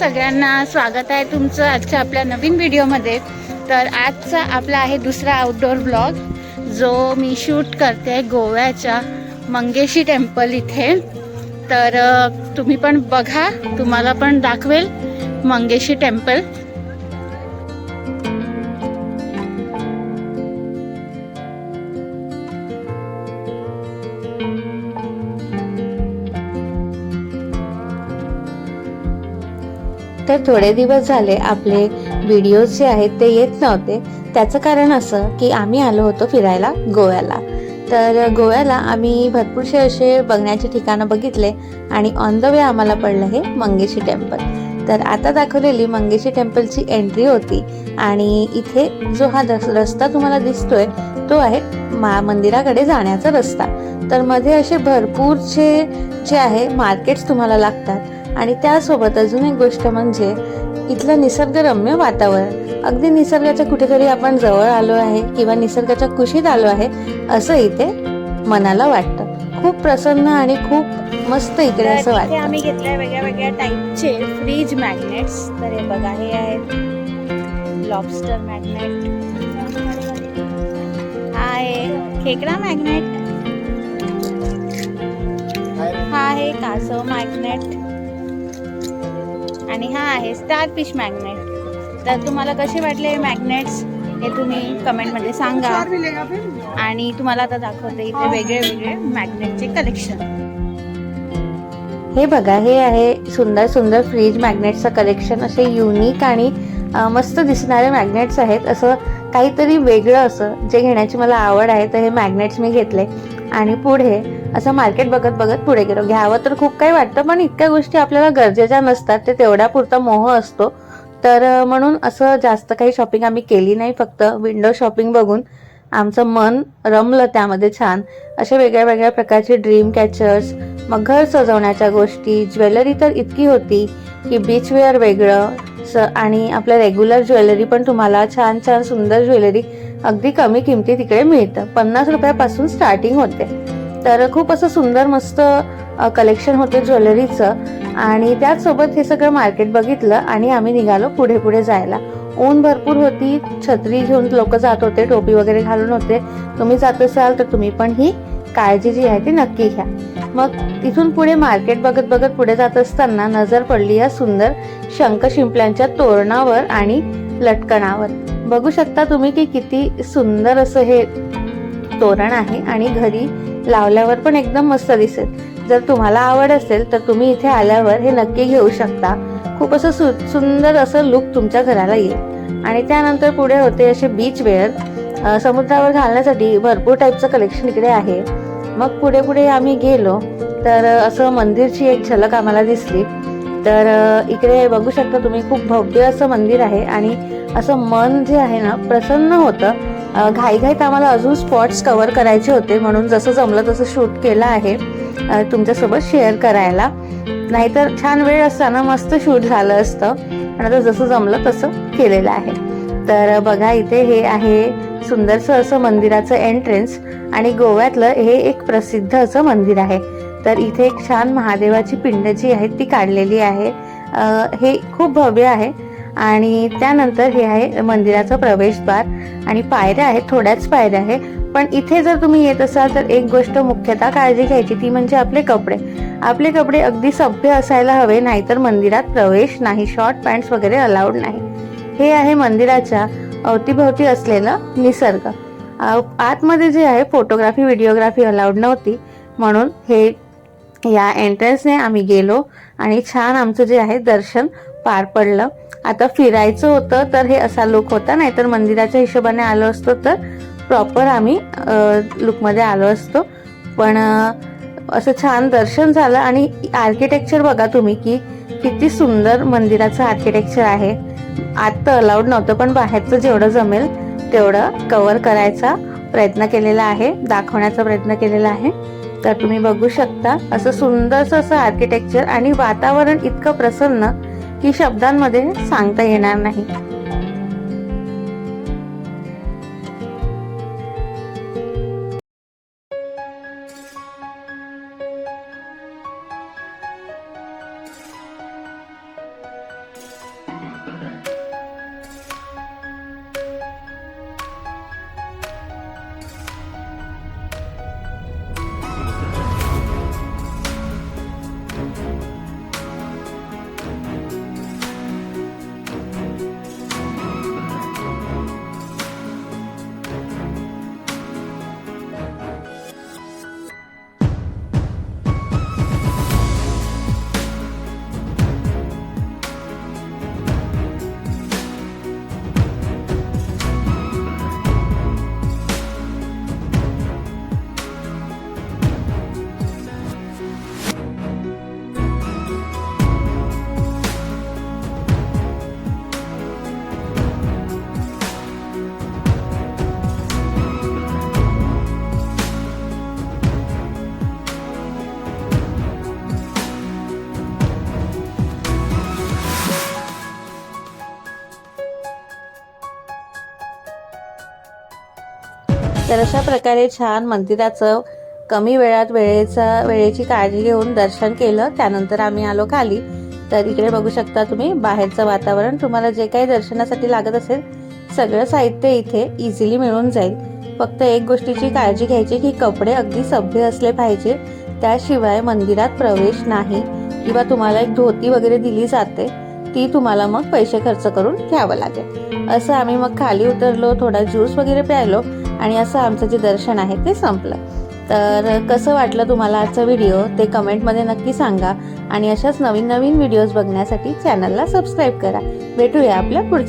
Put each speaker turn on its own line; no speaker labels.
सगळ्यांना स्वागत आहे तुमचं आजच्या आपल्या नवीन व्हिडिओमध्ये. तर आजचा आपला आहे दुसरा आउटडोअर ब्लॉग जो मी शूट करते गोव्याच्या मंगेशी टेम्पल इथे. तर तुम्ही पण बघा तुम्हाला पण दाखवेल मंगेशी टेम्पल
तर थोडे दिवस झाले आपले व्हिडिओज जे आहेत ते येत नव्हते. त्याचं कारण असं की आम्ही आलो होतो फिरायला गोव्याला. तर गोव्याला आम्ही भरपूरसे असे बघण्याचे ठिकाणं बघितले आणि ऑन द वे आम्हाला पडलं हे मंगेशी टेम्पल तर आता दाखवलेली मंगेशी टेम्पलची एंट्री होती आणि इथे जो हा रस- रस्ता तुम्हाला दिसतोय तो आहे मा मंदिराकडे जाण्याचा रस्ता. तर मध्ये असे भरपूरचे जे आहे मार्केट्स तुम्हाला लागतात. आणि त्यासोबत अजून एक गोष्ट म्हणजे इथलं निसर्गरम्य वातावरण. अगदी निसर्गाच्या कुठेतरी आपण जवळ आलो आहे किंवा निसर्गाच्या कुशीत आलो आहे असं इथे मनाला वाटतं. खूप प्रसन्न आणि खूप मस्त इकडे असं वाटतं.
आम्ही घेतलंय वेगळ्या वेगळ्या टाईपचे फ्रीज मॅग्नेट्स तर हे बघा हे आहेत लॉबस्टर मॅग्नेट हा आहे खेकडा मॅग्नेट हा आहे कासव मॅग्नेट आणि हा आहे स्टार फिश मॅग्नेट. तर तुम्हाला कसे वाटले हे मॅग्नेट्स हे तुम्ही कमेंटमध्ये सांगा. आणि तुम्हाला आता दाखवते इथे वेगळे वेगळे मॅग्नेटचे कलेक्शन
हे बघा हे आहे सुंदर सुंदर फ्रीज मॅग्नेटचं कलेक्शन असे युनिक आणि मस्त दिसणारे मॅग्नेट्स आहेत. असं काहीतरी वेगळं असं जे घेण्याची मला आवड आहे तर हे मॅग्नेट्स मी घेतले. आणि पुढे असं मार्केट बघत बघत पुढे गेलो. घ्यावं तर खूप काही वाटतं पण इतक्या गोष्टी आपल्याला गरजेच्या नसतात. ते तेवढ्या पुरता मोह असतो. तर म्हणून असं जास्त काही शॉपिंग आम्ही केली नाही. फक्त विंडो शॉपिंग बघून आमचं मन रमलं त्यामध्ये छान. अशा वेगळ्या वेगळ्या प्रकारचे ड्रीम कॅचर्स मग घर सजवण्याच्या गोष्टी ज्वेलरी तर इतकी होती की बीचवेअर वेगळं. स आणि आपलं रेग्युलर ज्वेलरी पण तुम्हाला छान छान सुंदर ज्वेलरी अगदी कमी किमती तिकडे मिळतं. पन्नास रुपयापासून स्टार्टिंग होते. तर खूप असं सुंदर मस्त कलेक्शन होते ज्वेलरीचं. आणि त्याचसोबत हे सगळं मार्केट बघितलं आणि आम्ही निघालो पुढे पुढे जायला. ऊन भरपूर होती छत्री घेऊन लोक जात होते टोपी वगैरे घालून होते. तुम्ही जात असाल तर तुम्ही पण ही काळजी जी आहे ती नक्की घ्या. मग तिथून पुढे मार्केट बघत बघत पुढे जात असताना नजर पडली या सुंदर शंख शिंपल्यांच्या तोरणावर आणि लटकणावर. बघू शकता तुम्ही की किती सुंदर असं हे तोरण आहे आणि घरी लावल्यावर पण एकदम मस्त दिसेल. जर तुम्हाला आवड असेल तर तुम्ही इथे आल्यावर हे नक्की घेऊ शकता. खूप असं सु सुंदर असं लुक तुमच्या घराला येईल. आणि त्यानंतर पुढे होते असे बीच वेअर समुद्रावर घालण्यासाठी भरपूर टाईपचं कलेक्शन इकडे आहे. मग पुढे पुढे आम्ही गेलो. तर असं मंदिरची एक झलक आम्हाला दिसली. तर इकडे बघू शकता तुम्ही खूप भव्य असं मंदिर आहे. आणि असं मन जे आहे ना प्रसन्न होतं. घाईघाईत आम्हाला अजून स्पॉट्स कव्हर करायचे होते म्हणून जसं जमलं तसं शूट केलं आहे. तुमच्यासोबत शेअर करायला. नाहीतर छान वेळ असताना मस्त शूट झालं असतं. आणि आता जसं जमलं तसं केलेलं आहे. तर बघा इथे हे आहे सुंदरसं असं मंदिराचं एंट्रन्स आणि गोव्यातलं हे एक प्रसिद्ध असं मंदिर आहे. तर इथे एक छान महादेवाची पिंड जी आहे ती काढलेली आहे. हे खूप भव्य आहे. आणि त्यानंतर हे आहे मंदिराचं प्रवेशद्वार. आणि पायऱ्या आहेत थोड्याच पायऱ्या आहे. पण इथे जर तुम्ही येत असाल तर एक गोष्ट मुख्यतः काळजी घ्यायची ती म्हणजे आपले कपडे. आपले कपडे अगदी सभ्य असायला हवे नाहीतर मंदिरात प्रवेश नाही शॉर्ट पॅन्ट्स वगैरे अलाउड नाही. हे आहे मंदिराच्या अवतीभोवती असलेलं निसर्ग. आतमध्ये जे आहे फोटोग्राफी व्हिडिओग्राफी अलाउड नव्हती. म्हणून हे या एंट्रन्सने आम्ही गेलो आणि छान आमचं जे आहे दर्शन पार पडलं. आता फिरायचं होतं तर हे असा लुक होता. नाहीतर मंदिराच्या हिशोबाने आलो असतो तर प्रॉपर आम्ही लुकमध्ये आलो असतो. पण असं छान दर्शन झालं आणि आर्किटेक्चर बघा तुम्ही की किती सुंदर मंदिराचं आर्किटेक्चर आहे. आत तर अलाउड नव्हतं पण बाहेरचं जेवढं जमेल तेवढं कव्हर करायचा प्रयत्न केलेला आहे दाखवण्याचा प्रयत्न केलेला आहे. तर तुम्ही बघू शकता असं सुंदरसं असं आर्किटेक्चर आणि वातावरण इतकं प्रसन्न की शब्दांमध्ये सांगता येणार नाही. तर अशा प्रकारे छान मंदिराचं कमी वेळात वेळेचा वेळेची काळजी घेऊन दर्शन केलं. त्यानंतर आम्ही आलो खाली. तर इकडे बघू शकता तुम्ही बाहेरचं वातावरण. तुम्हाला जे काही दर्शनासाठी लागत असेल सगळं साहित्य इथे इझिली मिळून जाईल. फक्त एक गोष्टीची काळजी घ्यायची की कपडे अगदी सभ्य असले पाहिजे. त्याशिवाय मंदिरात प्रवेश नाही. किंवा तुम्हाला एक धोती वगैरे दिली जाते ती तुम्हाला मग पैसे खर्च करून घ्यावं लागेल. असं आम्ही मग खाली उतरलो थोडा ज्यूस वगैरे प्यायलो. आणि असं आमचं जे दर्शन आहे ते संपलं. तर कसं वाटलं तुम्हाला आजचा व्हिडिओ? ते कमेंटमध्ये नक्की सांगा आणि अशाच नवीन नवीन व्हिडिओज बघण्यासाठी चॅनलला सबस्क्राईब करा. भेटूया आपल्या पुढच्या